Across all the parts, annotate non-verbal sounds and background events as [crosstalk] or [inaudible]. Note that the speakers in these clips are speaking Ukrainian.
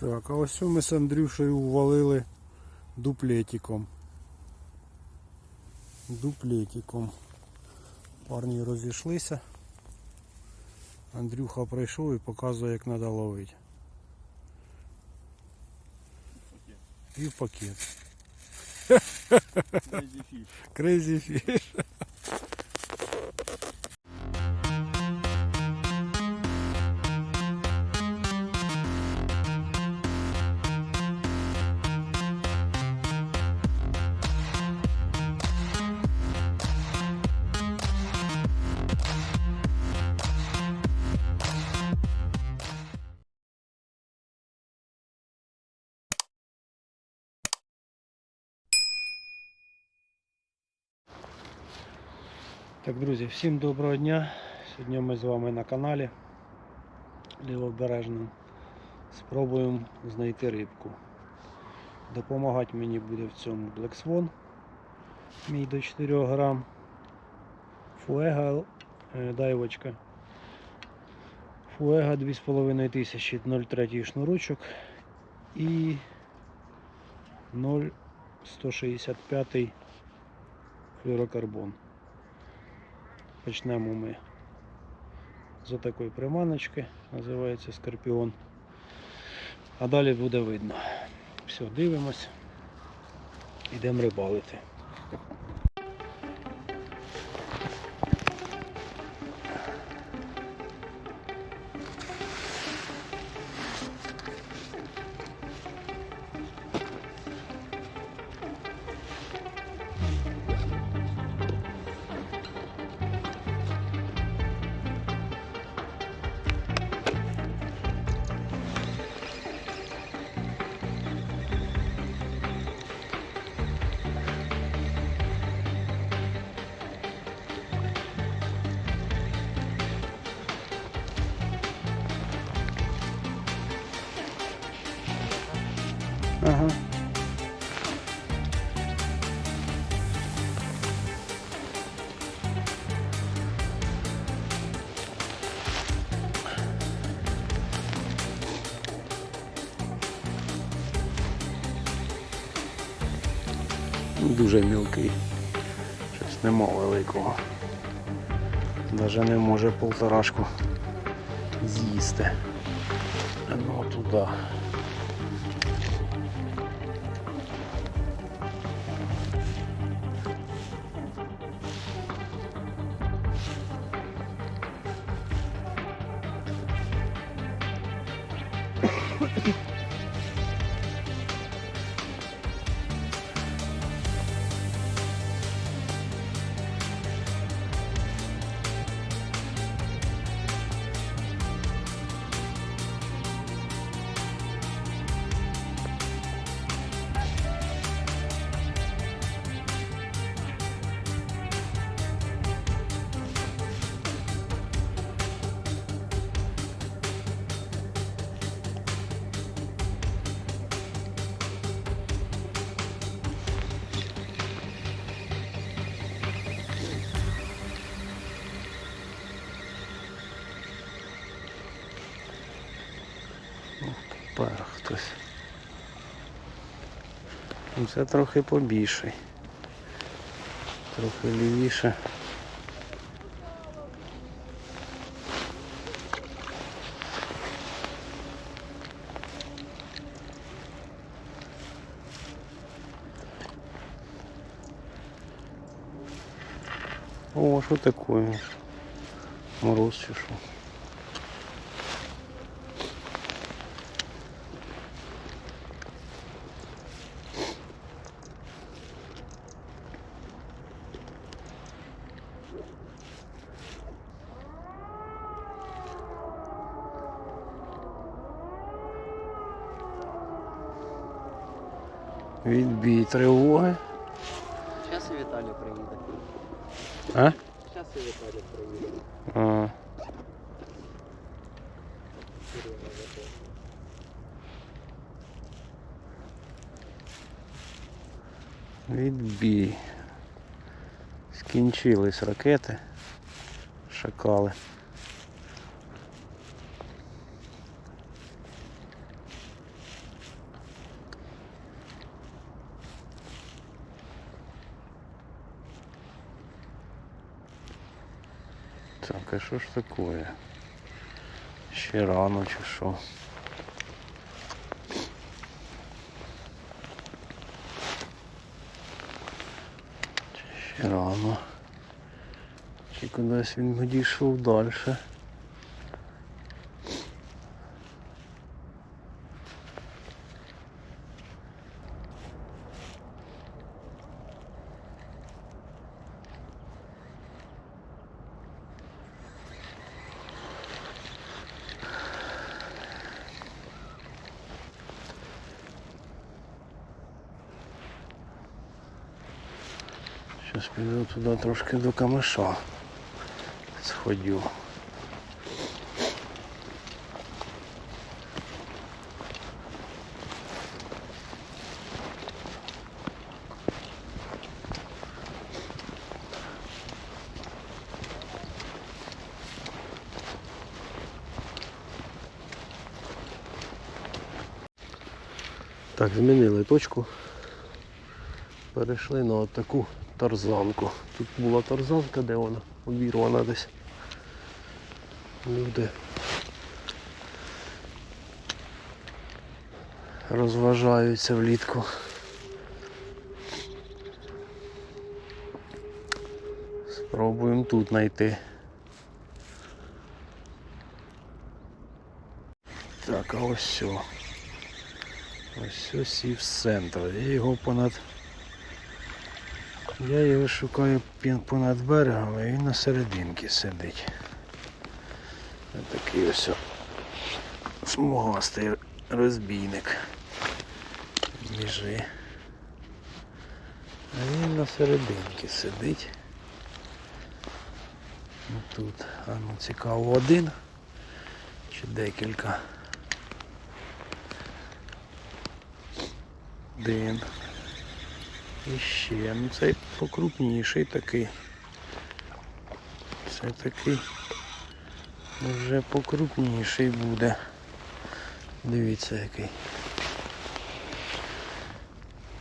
Так, а ось ми з Андрюшею увалили дуплетиком. Дуплетиком. Парні розійшлися. Андрюха прийшов і показує, як треба ловити. І в пакет. Crazy fish. Crazy fish. Так, друзі, всім доброго дня. Сьогодні ми з вами на каналі Лівобережному. Спробуємо знайти рибку. Допомагати мені буде в цьому Black Swan. Мій до 4 грам. Фуега е, дайвочка. Фуега 2500 0,3 шнурочок і 0,165 флюрокарбон. Почнемо ми з такої приманочки, називається Скорпіон. А далі буде видно. Все, дивимось. Йдемо рибалити. Дуже мілкий. Щось нема великого. Навіть не може полторашку з'їсти. Ну туди. Ну, Це трохи побільший. Трохи лівіше. О, що таке? Мороз чи що? Відбій тривоги. Зараз і Віталій приїде. А? Зараз і Віталій приїде. а. Відбій. Скінчились ракети. Шакали. а що ж таке? Ще рано чи що? Чи ще рано? Чи кудись він відійшов далі? Туди трошки до камиша. Сходю. Так, змінили точку. Перейшли на таку тарзанку. Тут була тарзанка, де вона обірвана десь. Люди розважаються влітку. Спробуємо тут знайти. Так, а ось все. Ось все сів з центру. Я його понад я його шукаю понад берегом, а він на серединці сидить. Такий ось смугастий розбійник. Біжи. А він на серединці сидить. Ну, Тут, а ну цікаво, один чи декілька. Один. І ще, ну цей покрупніший такий. Це такий вже покрупніший буде. Дивіться який.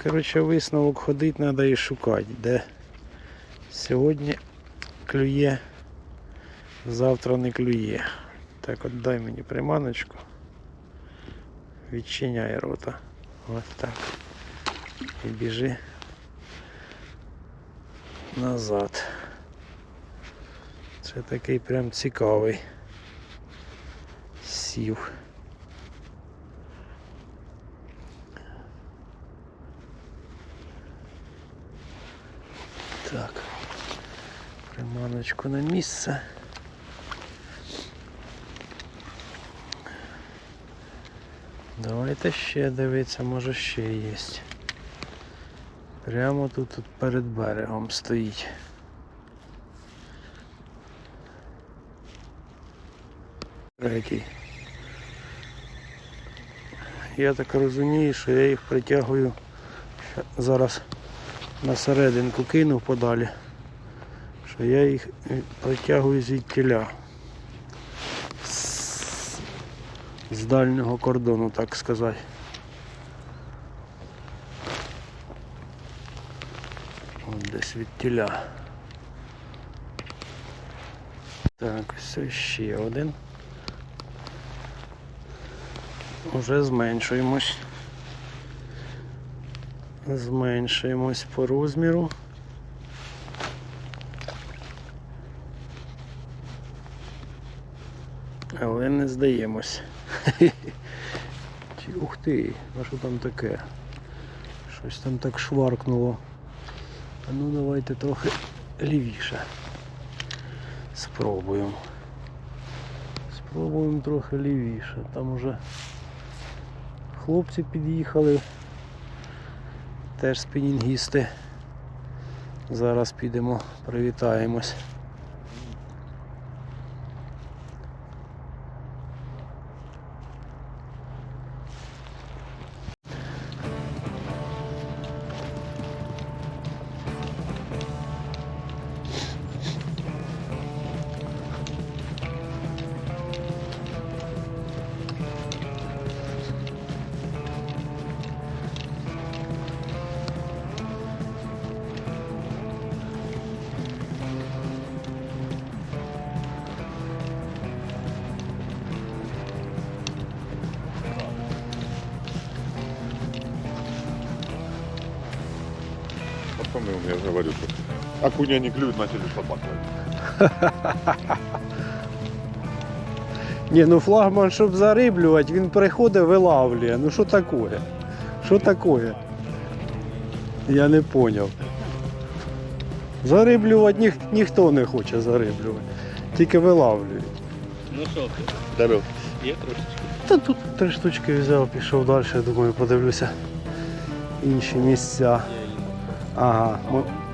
Коротше, висновок ходити треба і шукати, де сьогодні клює, завтра не клює. Так от дай мені приманочку. Відчиняй рота. Ось так. І біжи назад. Це такий прям цікавий сів. Так, приманочку на місце. Давайте ще дивитися, може ще є. Прямо тут, тут перед берегом стоїть. Третій. Я так розумію, що я їх притягую зараз на серединку кину подалі, що я їх притягую звідтіля. З дальнього кордону, так сказати. Десь від тіля. Так, ось ще один. Уже зменшуємось. Зменшуємось по розміру. Але не здаємось. [laughs] Ух ти, а що там таке? Щось там так шваркнуло. А ну давайте трохи лівіше. Спробуємо. Спробуємо трохи лівіше. Там уже хлопці під'їхали. Теж спінінгісти. Зараз підемо, привітаємось. Окуня [laughs] не клюют, начали собак. Ні, ну флагман, щоб зариблювати, він приходить, вилавлює. Ну що таке? Що таке? Я не зрозумів. Зариблювати ніх, ніхто не хоче зариблювати. Тільки вилавлюють. Ну що ти? Здоров. Є трошечки? Та тут три штучки взяв, пішов далі, думаю, подивлюся інші місця. Ага,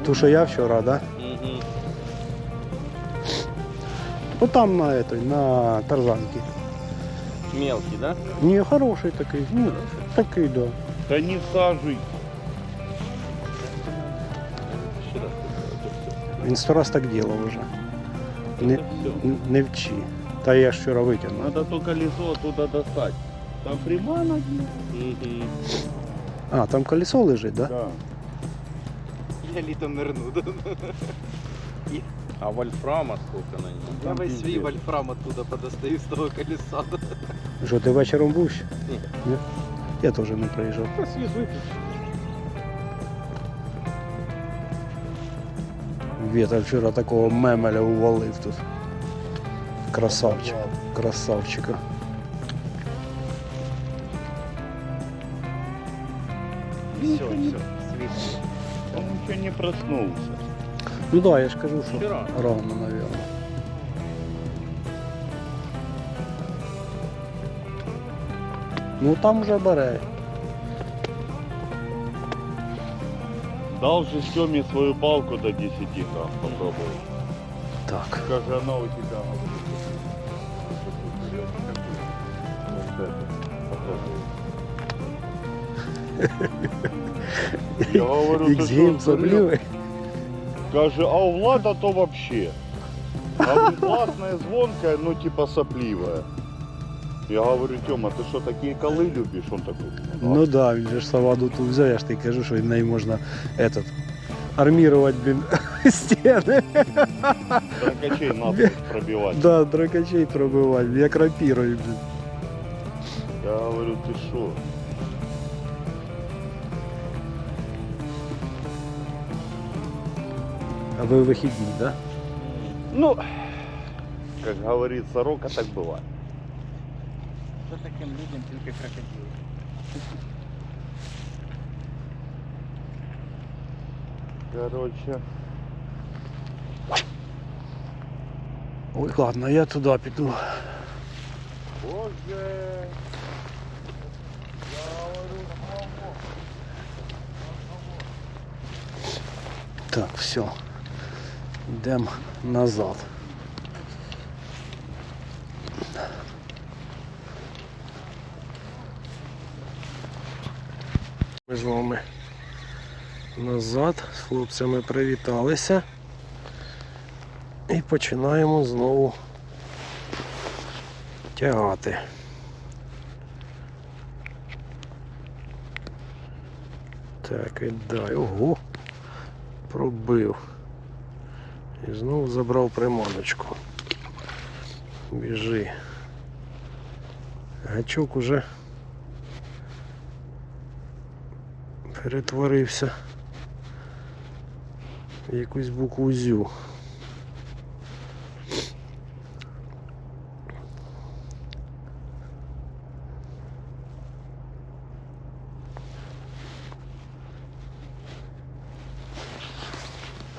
ту, що я вчора, так? Да? Угу. Ну там на этой, на тарзанці. Мелкий, да? Ні, хороший такий, ну, такий, да. Да не сажуй. Ще раз. Він сто раз так ділав вже. Не, Это все. н- не вчи. Та я ж вчора витягнув. Надо то колесо оттуда достать. Там приманок Угу. А, там колесо лежить, да? Да. Я літом нирну. да? А вольфрама сколько на ньому? Я Там весь свій вольфрам оттуда подостаю з того колеса. Що, ти вечором був ще? Ні. Ні? Я теж не приїжджав. Вітер вчора такого мемеля увалив тут. Красавчик. Красавчика. Все, все. Еще не проснулся. Ну да, я ж кажу, що Вчора. рано, наверное. Ну там вже бере. Дал же Семе свою палку до 10 грамм попробовать. Так. Как же она у тебя Вот это, попробуй. [laughs] Я [laughs] говорю, ты Іксгейм что, сдурел? соплівий. Каже, а у Влада то вообще. А говорит, классная, звонкая, ну типа сопливая. Я говорю, Тёма, ты что, такие колы любишь? Он такой, Ну да, він же ж саваду тут взяв, я ж тобі кажу, що в неї можна этот, армірувати, блін, [laughs] стіни. Дракачей надо пробивать. Да, дракачей пробивати, як рапірою, блін. Я говорю, ты что? А ви вихідні, да? Ну, как говорит сорока, так бывает. Що таким людям тільки крокодил? Короче, Ой, ладно, я туди піду. боже. Я говорю, мама. Так, все. Йдемо назад. Ми з вами назад з хлопцями привіталися і починаємо знову тягати. Так, віддай. Ого! Пробив. І знову забрав приманочку. Біжи. Гачок уже перетворився в якусь букву зю.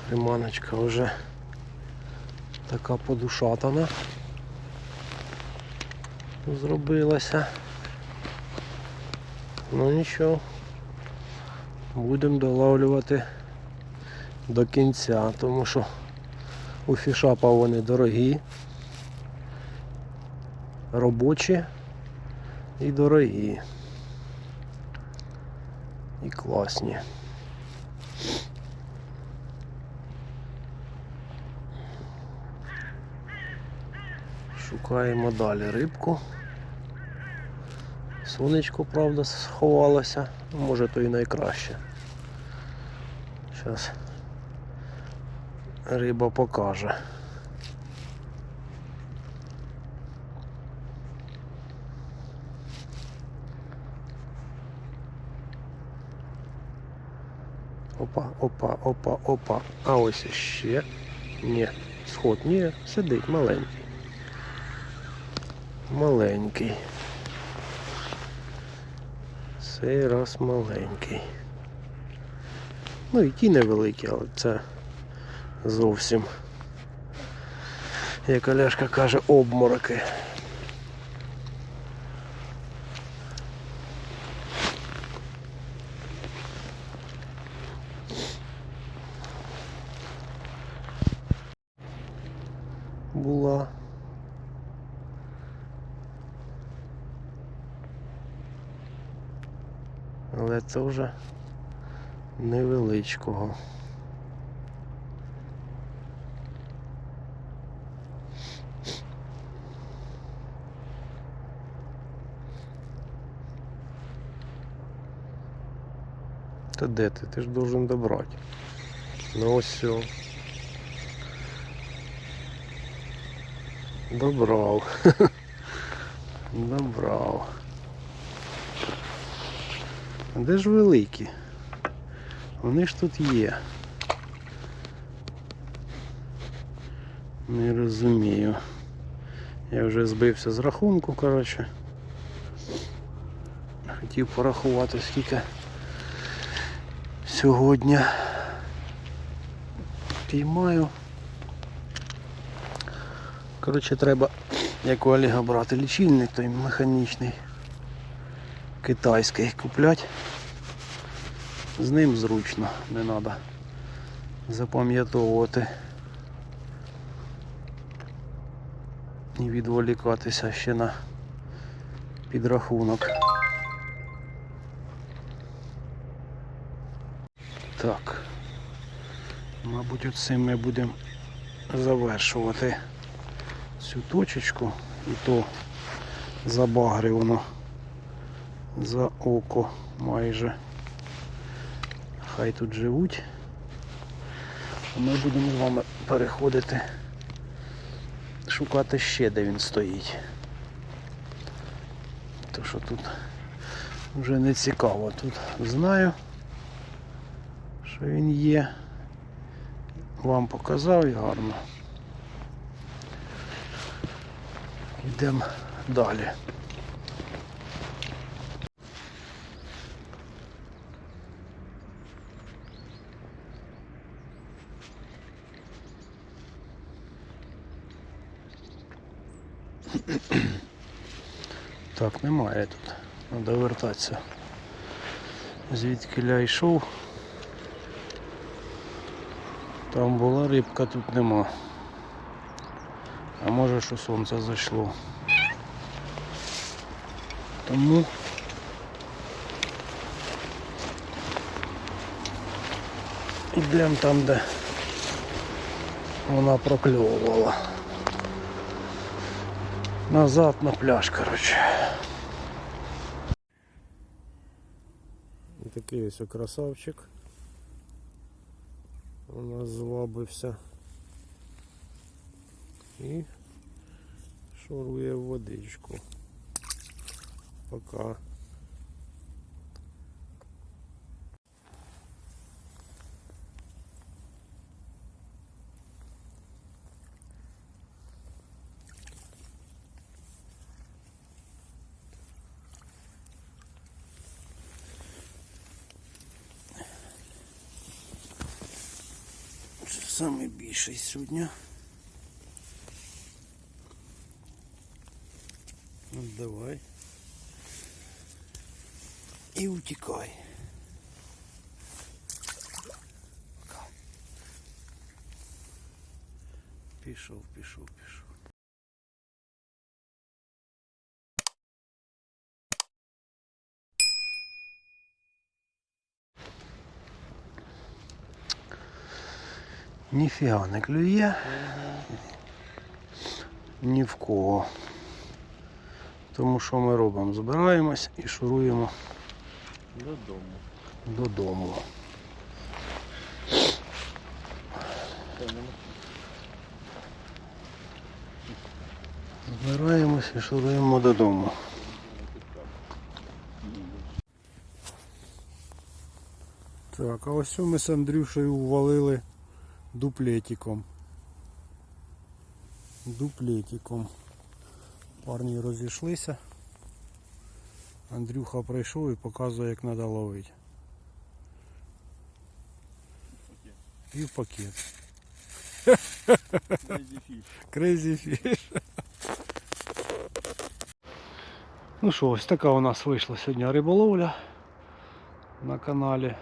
Приманочка вже така подушатана зробилася. Ну нічого. Будемо долавлювати до кінця, тому що у фішапа вони дорогі, робочі і дорогі. І класні. Шукаємо далі рибку. Сонечко, правда, сховалося. Може то і найкраще. Зараз риба покаже. Опа, опа, опа, опа. А ось ще. Ні. Сход, ні, сидить маленький. Маленький. Цей раз маленький. Ну і ті невеликі, але це зовсім. Як Олешка каже, обмороки. Була. Але це вже невеличкого. Та де ти? Ти ж должен добрати. Ну ось все. Добрав. [laughs] Добрав. Де ж великі? Вони ж тут є. Не розумію. Я вже збився з рахунку, коротше. Хотів порахувати скільки сьогодні піймаю. Коротше, треба, як у Олега брати лічильник, той механічний китайський купляти. З ним зручно, не треба запам'ятовувати і відволікатися ще на підрахунок. Так. Мабуть, оцим ми будемо завершувати цю точечку і то забагривано за око майже. Хай тут живуть. А ми будемо з вами переходити, шукати ще, де він стоїть. То що тут вже не цікаво. Тут знаю, що він є. Вам показав і гарно. Йдемо далі. Немає тут. Треба вертатися. Звідки я йшов. Там була рибка, тут нема. А може що сонце зайшло. Тому йдемо там, де вона прокльовувала. Назад на пляж, коротше. Такий ось красавчик. У нас звабився. І шурує в водичку. Пока. Це самий більший сьогодні. Ну, давай. І утікай. Пішов, пішов, пішов. Ніфіга не клює. Ні в кого. Тому що ми робимо? Збираємось і шуруємо Додому. додому. Збираємось і шуруємо додому. Так, а ось ми з Андрюшею ввалили дуплетиком. Дуплетиком. Парні розійшлися. Андрюха прийшов і показує, як треба ловити. І в пакет. Crazy fish. Ну що, ось така у нас вийшла сьогодні риболовля на каналі.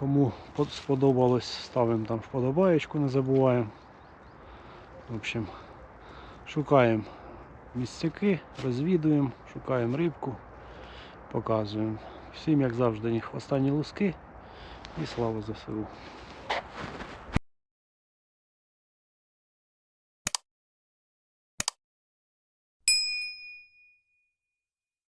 Кому сподобалось, ставимо там вподобаєчку, не забуваємо. В общем, шукаємо місцяки, розвідуємо, шукаємо рибку, показуємо. Всім, як завжди, останні луски. І слава ЗСУ.